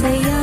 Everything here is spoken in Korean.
say